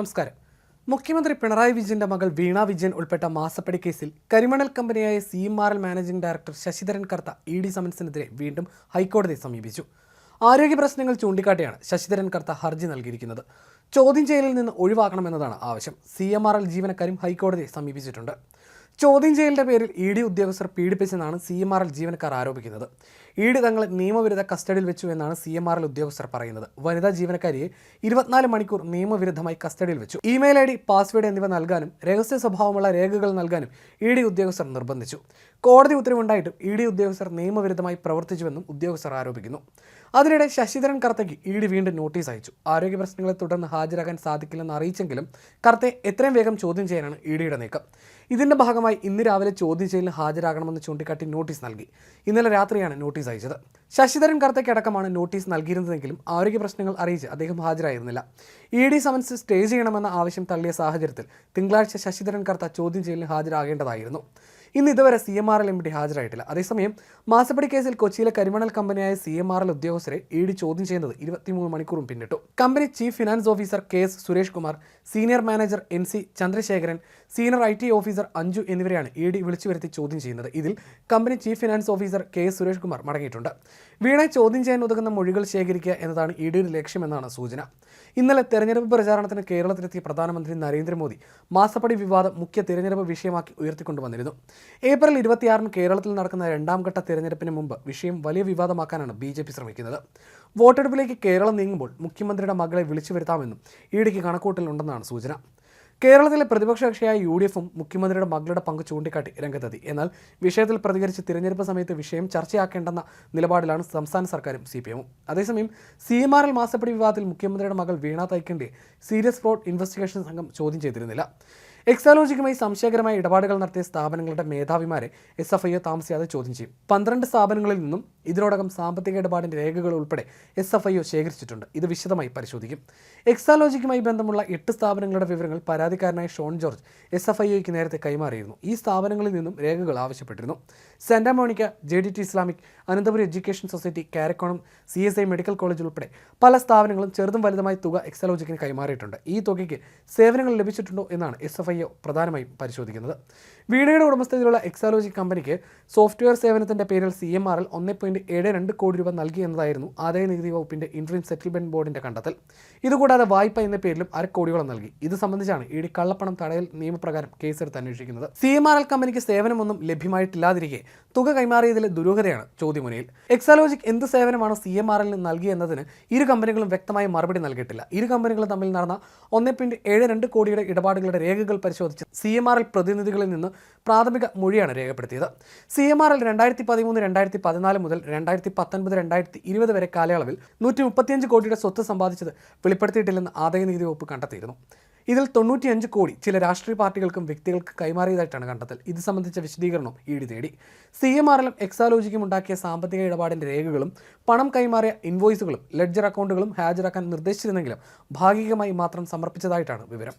നമസ്കാരം. മുഖ്യമന്ത്രി പിണറായി വിജയന്റെ മകൾ വീണ വിജയൻ ഉൾപ്പെട്ട മാസപ്പടി കേസിൽ കരിമണൽ കമ്പനിയായ C M R L managing director Sasidharan Kartha E D സമൻസിനെതിരെ വീണ്ടും ഹൈക്കോടതിയെ സമീപിച്ചു. ആരോഗ്യ പ്രശ്നങ്ങൾ ചൂണ്ടിക്കാട്ടിയാണ് ശശിധരൻ കർത്ത ഹർജി നൽകിയിരിക്കുന്നത്. ചോദ്യം ചെയ്യലിൽ നിന്ന് ഒഴിവാക്കണമെന്നതാണ് ആവശ്യം. സി എം ആർ എൽ ജീവനക്കാരും ഹൈക്കോടതിയെ സമീപിച്ചിട്ടുണ്ട്. ചോദ്യം ചെയ്യലിന്റെ പേരിൽ ഇ ഡി ഉദ്യോഗസ്ഥർ പീഡിപ്പിച്ചെന്നാണ് സി എം ആർ എൽ ജീവനക്കാർ ആരോപിക്കുന്നത്. ഇ ഡി തങ്ങളെ നിയമവിരുദ്ധ കസ്റ്റഡിയിൽ വെച്ചു എന്നാണ് സി എം ആർ എൽ ഉദ്യോഗസ്ഥർ പറയുന്നത്. വനിതാ ജീവനക്കാരിയെ ഇരുപത്തിനാല് മണിക്കൂർ നിയമവിരുദ്ധമായി കസ്റ്റഡിയിൽ വെച്ചു. ഇമെയിൽ ഐ ഡി പാസ്വേഡ് എന്നിവ നൽകാനും രഹസ്യ സ്വഭാവമുള്ള രേഖകൾ നൽകാനും ഇ ഡി ഉദ്യോഗസ്ഥർ നിർബന്ധിച്ചു. കോടതി ഉത്തരവുണ്ടായിട്ടും ഇ ഡി ഉദ്യോഗസ്ഥർ നിയമവിരുദ്ധമായി പ്രവർത്തിച്ചുവെന്നും ഉദ്യോഗസ്ഥർ ആരോപിക്കുന്നു. അതിനിടെ ശശിധരൻ കർത്തയ്ക്ക് ഇ ഡി വീണ്ടും നോട്ടീസ് അയച്ചു. ആരോഗ്യ പ്രശ്നങ്ങളെ തുടർന്ന് ഹാജരാകാൻ സാധിക്കില്ലെന്ന് അറിയിച്ചെങ്കിലും കർത്തയെ എത്രയും വേഗം ചോദ്യം ചെയ്യാനാണ് ഇ ഡിയുടെ നീക്കം. ഇതിന്റെ ഭാഗമായി ഇന്ന് രാവിലെ ചോദ്യം ചെയ്യലിന് ഹാജരാകണമെന്ന് ചൂണ്ടിക്കാട്ടി നോട്ടീസ് നൽകി. ഇന്നലെ രാത്രിയാണ് നോട്ടീസ് അയച്ചത്. ശശിധരൻ കർത്തയ്ക്കടക്കമാണ് നോട്ടീസ് നൽകിയിരുന്നതെങ്കിലും ആരോഗ്യ പ്രശ്നങ്ങൾ അറിയിച്ച് അദ്ദേഹം ഹാജരായിരുന്നില്ല. ഇ ഡി സമൻസ് സ്റ്റേ ചെയ്യണമെന്ന ആവശ്യം തള്ളിയ സാഹചര്യത്തിൽ തിങ്കളാഴ്ച ശശിധരൻ കർത്ത ചോദ്യം ചെയ്യലിന് ഹാജരാകേണ്ടതായിരുന്നു. ഇന്ന് ഇതുവരെ C M R L M D ഹാജരായിട്ടില്ല. അതേസമയം മാസപ്പടി കേസിൽ കൊച്ചിയിലെ കരിമണൽ കമ്പനിയായ സി എം ആർ എൽ ഉദ്യോഗസ്ഥരെ ഇ ഡി ചോദ്യം ചെയ്യുന്നത് ഇരുപത്തിമൂന്ന് മണിക്കൂറും പിന്നിട്ടു. Company chief finance officer K S Suresh Kumar senior manager N C Chandrasekharan senior I T officer Anju എന്നിവരെയാണ് ഇ ഡി വിളിച്ചു വരുത്തി ചോദ്യം ചെയ്യുന്നത്. ഇതിൽ company chief finance officer K S Suresh Kumar മടങ്ങിയിട്ടുണ്ട്. വീണെ ചോദ്യം ചെയ്യാൻ ഉതകുന്ന മൊഴികൾ ശേഖരിക്കുക എന്നതാണ് ഇ ഡിയുടെ ലക്ഷ്യമെന്നാണ് സൂചന. ഇന്നലെ തെരഞ്ഞെടുപ്പ് പ്രചാരണത്തിന് കേരളത്തിലെത്തിയ പ്രധാനമന്ത്രി നരേന്ദ്രമോദി മാസപ്പടി വിവാദം മുഖ്യ തെരഞ്ഞെടുപ്പ് വിഷയമാക്കി ഉയർത്തിക്കൊണ്ടുവന്നിരുന്നു. ഏപ്രിൽ ഇരുപത്തിയാറിന് കേരളത്തിൽ നടക്കുന്ന രണ്ടാം ഘട്ട തിരഞ്ഞെടുപ്പിന് മുമ്പ് വിഷയം വലിയ വിവാദമാക്കാനാണ് ബി ജെ പി ശ്രമിക്കുന്നത്. വോട്ടെടുപ്പിലേക്ക് കേരളം നീങ്ങുമ്പോൾ മുഖ്യമന്ത്രിയുടെ മകളെ വിളിച്ചു വരുത്താമെന്നും ഇ ഡിക്ക് കണക്കൂട്ടലുണ്ടെന്നാണ് സൂചന. കേരളത്തിലെ പ്രതിപക്ഷ കക്ഷിയായ യു ഡി എഫും മുഖ്യമന്ത്രിയുടെ മകളുടെ പങ്ക് ചൂണ്ടിക്കാട്ടി രംഗത്തെത്തി. എന്നാൽ വിഷയത്തിൽ പ്രതികരിച്ച് തിരഞ്ഞെടുപ്പ് സമയത്ത് വിഷയം ചർച്ചയാക്കേണ്ടെന്ന നിലപാടിലാണ് സംസ്ഥാന സർക്കാരും സി പി എമ്മും. അതേസമയം സി എം ആർ എൽ മാസപ്പടി വിവാദത്തിൽ മുഖ്യമന്ത്രിയുടെ മകൾ വീണ തൈക്കന്റെ സീരിയസ് ഫ്രോഡ് ഇൻവെസ്റ്റിഗേഷൻ സംഘം ചോദ്യം ചെയ്തിരുന്നില്ല. എക്സാലോജിക്കുമായി സംശയകരമായ ഇടപാടുകൾ നടത്തിയ സ്ഥാപനങ്ങളുടെ മേധാവിമാരെ എസ് എഫ് ഐ താമസിയാതെ ചോദ്യം ചെയ്യും. പന്ത്രണ്ട് സ്ഥാപനങ്ങളിൽ നിന്നും ഇതിനോടകം സാമ്പത്തിക ഇടപാടിന്റെ രേഖകൾ ഉൾപ്പെടെ എസ് എഫ് ഐ ശേഖരിച്ചിട്ടുണ്ട്. ഇത് വിശദമായി പരിശോധിക്കും. എക്സാലോജിക്കുമായി ബന്ധമുള്ള എട്ട് സ്ഥാപനങ്ങളുടെ വിവരങ്ങൾ പരാതിക്കാരനായ Shone George S F I ഒക്ക് നേരത്തെ കൈമാറിയിരുന്നു. ഈ സ്ഥാപനങ്ങളിൽ നിന്നും രേഖകൾ ആവശ്യപ്പെട്ടിരുന്നു. Santa Monica J D T Islamic Ananthapuram education society Karakonam C S I medical college ഉൾപ്പെടെ പല സ്ഥാപനങ്ങളും ചെറുതും വലുതുമായ തുക എക്സാലോജിക്കിന് കൈമാറിയിട്ടുണ്ട്. ഈ തുകയ്ക്ക് സേവനങ്ങൾ ലഭിച്ചിട്ടുണ്ടോ എന്നാണ് എസ് എഫ് ഐ പ്രധാനമായും പരിശോധിക്കുന്നത്. വീണയുടെ ഉടമസ്ഥതയിലുള്ള എക്സാലോജി കമ്പനിക്ക് സോഫ്റ്റ്വെയർ സേവനത്തിന്റെ പേരിൽ സി എം ആറിൽ ഒന്ന് പോയിന്റ് ഏഴ് രണ്ട് കോടി രൂപ നൽകി എന്നതായിരുന്നു ആദായ നികുതി വകുപ്പിന്റെ ഇൻട്രീം സെറ്റിൽമെന്റ് ബോർഡിന്റെ കണ്ടെത്തൽ. ഇതുകൂടാതെ വായ്പ എന്ന പേരിലും അരക്കോടിയോളം നൽകി. ഇത് സംബന്ധിച്ചാണ് ഇ ഡി കള്ളപ്പണം തടയൽ നിയമപ്രകാരം കേസെടുത്ത് അന്വേഷിക്കുന്നത്. സി എം ആർ എൽ കമ്പനിക്ക് സേവനമൊന്നും ലഭ്യമായിട്ടില്ലാതിരിക്കെ തുക കൈമാറിയതിലെ ദുരൂഹതയാണ് ചോദ്യമുനയിൽ. എക്സാലോജിക് എന്ത് സേവനമാണ് സി എം ആർ എല്ലിന് നൽകിയെന്നതിന് ഇരു കമ്പനികളും വ്യക്തമായി മറുപടി നൽകിയിട്ടില്ല. ഇരു കമ്പനികളും തമ്മിൽ നടന്ന ഒന്നേ പോയിന്റ് ഏഴ് രണ്ട് കോടിയുടെ ഇടപാടുകളുടെ രേഖകൾ പരിശോധിച്ച് സി എം ആർ എൽ പ്രതിനിധികളിൽ നിന്ന് പ്രാഥമിക മൊഴിയാണ് രേഖപ്പെടുത്തിയത്. സി എം ആർ എൽ രണ്ടായിരത്തി പതിമൂന്ന് രണ്ടായിരത്തി പതിനാല് മുതൽ രണ്ടായിരത്തി പത്തൊൻപത് രണ്ടായിരത്തി ഇരുപത് വരെ കാലയളവിൽ നൂറ്റി മുപ്പത്തിയഞ്ച് കോടിയുടെ സ്വത്ത് സമ്പാദിച്ചത് വെളിപ്പെടുത്തിയിട്ടില്ലെന്ന് ആദായ നികുതി വകുപ്പ് കണ്ടെത്തിയിരുന്നു. ഇതിൽ തൊണ്ണൂറ്റിയഞ്ച് കോടി ചില രാഷ്ട്രീയ പാർട്ടികൾക്കും വ്യക്തികൾക്ക് കൈമാറിയതായിട്ടാണ് കണ്ടെത്തൽ. ഇത് സംബന്ധിച്ച വിശദീകരണം ഡി തേടി. സി എം എല്ലും എക്സാലോജിക്കും ഉണ്ടാക്കിയ സാമ്പത്തിക ഇടപാടിന്റെ രേഖകളും പണം കൈമാറിയ ഇൻവോയ്സുകളും ലെഡ്ജർ അക്കൗണ്ടുകളും ഹാജരാക്കാൻ നിർദ്ദേശിച്ചിരുന്നെങ്കിലും ഭാഗികമായി മാത്രം സമർപ്പിച്ചതായിട്ടാണ് വിവരം.